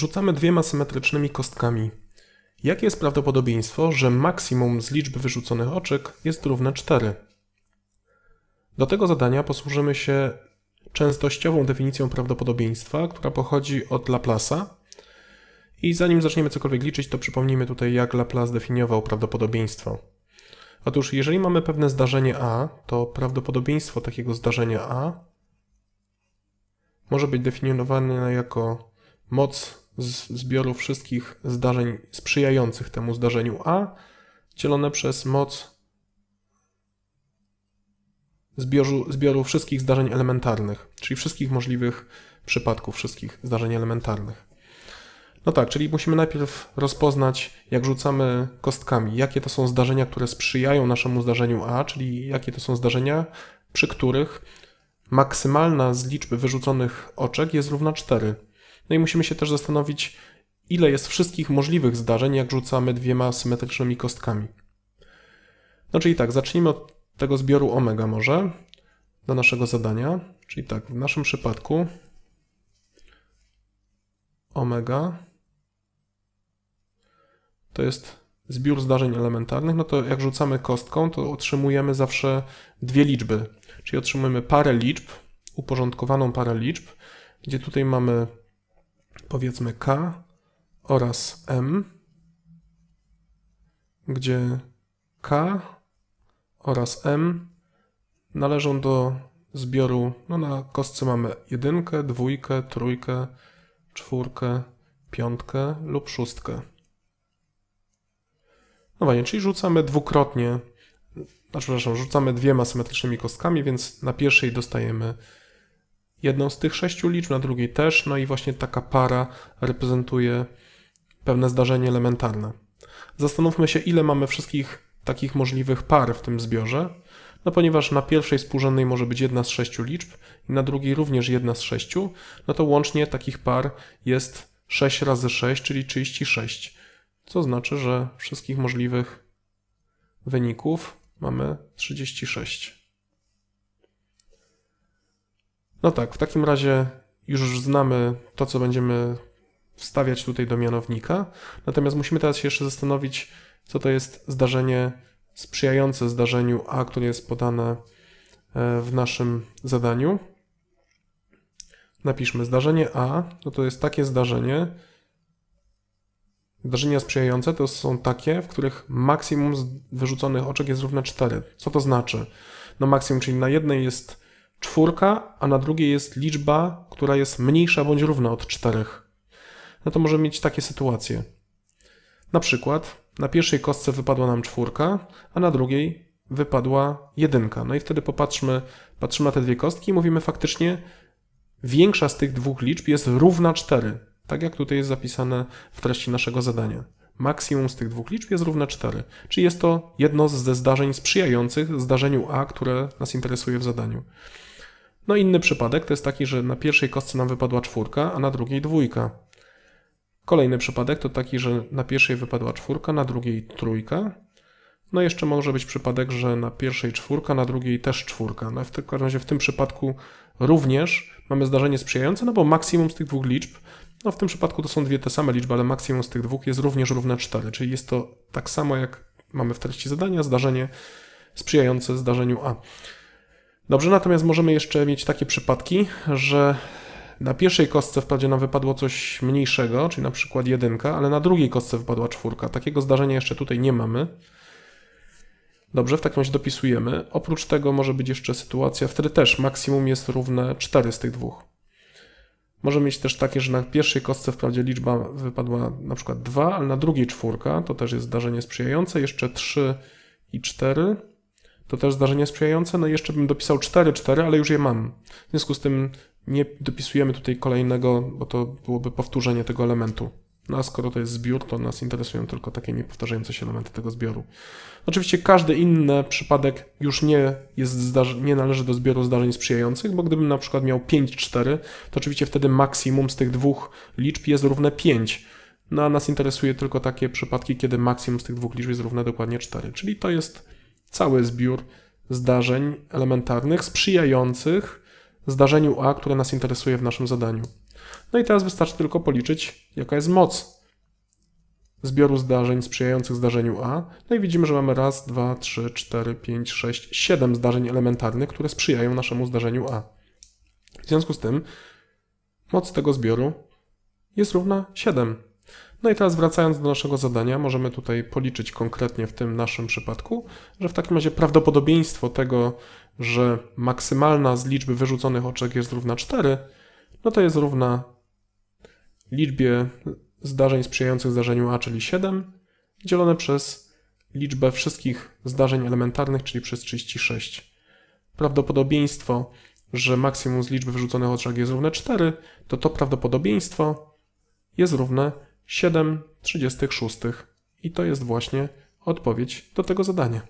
Rzucamy dwiema symetrycznymi kostkami. Jakie jest prawdopodobieństwo, że maksimum z liczby wyrzuconych oczek jest równe 4? Do tego zadania posłużymy się częstościową definicją prawdopodobieństwa, która pochodzi od Laplace'a. I zanim zaczniemy cokolwiek liczyć, to przypomnijmy tutaj, jak Laplace definiował prawdopodobieństwo. Otóż, jeżeli mamy pewne zdarzenie A, to prawdopodobieństwo takiego zdarzenia A może być definiowane jako moc zbioru wszystkich zdarzeń sprzyjających temu zdarzeniu A dzielone przez moc zbioru, zbioru wszystkich zdarzeń elementarnych, czyli wszystkich możliwych przypadków, wszystkich zdarzeń elementarnych. No tak, czyli musimy najpierw rozpoznać, jak rzucamy kostkami, jakie to są zdarzenia, które sprzyjają naszemu zdarzeniu A, czyli jakie to są zdarzenia, przy których maksymalna z liczby wyrzuconych oczek jest równa 4. No i musimy się też zastanowić, ile jest wszystkich możliwych zdarzeń, jak rzucamy dwiema symetrycznymi kostkami. No czyli tak, zacznijmy od tego zbioru omega może do naszego zadania. Czyli tak, w naszym przypadku omega to jest zbiór zdarzeń elementarnych, no to jak rzucamy kostką, to otrzymujemy zawsze dwie liczby. Czyli otrzymujemy parę liczb, uporządkowaną parę liczb, gdzie tutaj mamy powiedzmy k oraz m, gdzie k oraz m należą do zbioru, no na kostce mamy jedynkę, dwójkę, trójkę, czwórkę, piątkę lub szóstkę. No właśnie, czyli rzucamy dwukrotnie, znaczy, przepraszam, rzucamy dwiema symetrycznymi kostkami, więc na pierwszej dostajemy jedną z tych sześciu liczb, na drugiej też, no i właśnie taka para reprezentuje pewne zdarzenie elementarne. Zastanówmy się, ile mamy wszystkich takich możliwych par w tym zbiorze, no ponieważ na pierwszej współrzędnej może być jedna z sześciu liczb i na drugiej również jedna z sześciu, no to łącznie takich par jest 6 razy 6, czyli 36, co znaczy, że wszystkich możliwych wyników mamy 36. No tak, w takim razie już znamy to, co będziemy wstawiać tutaj do mianownika, natomiast musimy teraz się jeszcze zastanowić, co to jest zdarzenie sprzyjające zdarzeniu A, które jest podane e, w naszym zadaniu. Napiszmy zdarzenie A, no to jest takie zdarzenie, Zdarzenia sprzyjające to są takie, w których maksimum wyrzuconych oczek jest równe 4. Co to znaczy? No maksimum, czyli na jednej jest czwórka, a na drugiej jest liczba, która jest mniejsza bądź równa od 4. No to możemy mieć takie sytuacje. Na przykład na pierwszej kostce wypadła nam czwórka, a na drugiej wypadła jedynka. No i wtedy popatrzmy, patrzymy na te dwie kostki i mówimy faktycznie większa z tych dwóch liczb jest równa 4. Tak jak tutaj jest zapisane w treści naszego zadania. Maksimum z tych dwóch liczb jest równe 4, czyli jest to jedno ze zdarzeń sprzyjających zdarzeniu A, które nas interesuje w zadaniu. No inny przypadek to jest taki, że na pierwszej kostce nam wypadła czwórka, a na drugiej dwójka. Kolejny przypadek to taki, że na pierwszej wypadła czwórka, na drugiej trójka. No jeszcze może być przypadek, że na pierwszej czwórka, na drugiej też czwórka. No w każdym razie w tym przypadku również mamy zdarzenie sprzyjające, no bo maksimum z tych dwóch liczb, no w tym przypadku to są dwie te same liczby, ale maksimum z tych dwóch jest również równe 4, czyli jest to tak samo jak mamy w treści zadania, zdarzenie sprzyjające zdarzeniu A. Dobrze, natomiast możemy jeszcze mieć takie przypadki, że na pierwszej kostce wprawdzie nam wypadło coś mniejszego, czyli na przykład jedynka, ale na drugiej kostce wypadła czwórka. Takiego zdarzenia jeszcze tutaj nie mamy. Dobrze, w takim razie dopisujemy. Oprócz tego może być jeszcze sytuacja, wtedy też maksimum jest równe 4 z tych dwóch. Może mieć też takie, że na pierwszej kostce wprawdzie liczba wypadła na przykład 2, ale na drugiej czwórka, to też jest zdarzenie sprzyjające, jeszcze 3 i 4, to też zdarzenie sprzyjające, no i jeszcze bym dopisał 4, 4, ale już je mam. W związku z tym nie dopisujemy tutaj kolejnego, bo to byłoby powtórzenie tego elementu. No a skoro to jest zbiór, to nas interesują tylko takie niepowtarzające się elementy tego zbioru. Oczywiście każdy inny przypadek już nie, jest nie należy do zbioru zdarzeń sprzyjających, bo gdybym na przykład miał 5-4, to oczywiście wtedy maksimum z tych dwóch liczb jest równe 5. No a nas interesuje tylko takie przypadki, kiedy maksimum z tych dwóch liczb jest równe dokładnie 4. Czyli to jest cały zbiór zdarzeń elementarnych sprzyjających zdarzeniu A, które nas interesuje w naszym zadaniu. No i teraz wystarczy tylko policzyć, jaka jest moc zbioru zdarzeń sprzyjających zdarzeniu A. No i widzimy, że mamy raz, dwa, trzy, cztery, pięć, sześć, siedem zdarzeń elementarnych, które sprzyjają naszemu zdarzeniu A. W związku z tym moc tego zbioru jest równa 7. No i teraz wracając do naszego zadania, możemy tutaj policzyć konkretnie w tym naszym przypadku, że w takim razie prawdopodobieństwo tego, że maksymalna z liczby wyrzuconych oczek jest równa 4, no to jest równa liczbie zdarzeń sprzyjających zdarzeniu A, czyli 7, dzielone przez liczbę wszystkich zdarzeń elementarnych, czyli przez 36. Prawdopodobieństwo, że maksimum z liczby wyrzuconych oczek jest równe 4, to to prawdopodobieństwo jest równe 7,36. I to jest właśnie odpowiedź do tego zadania.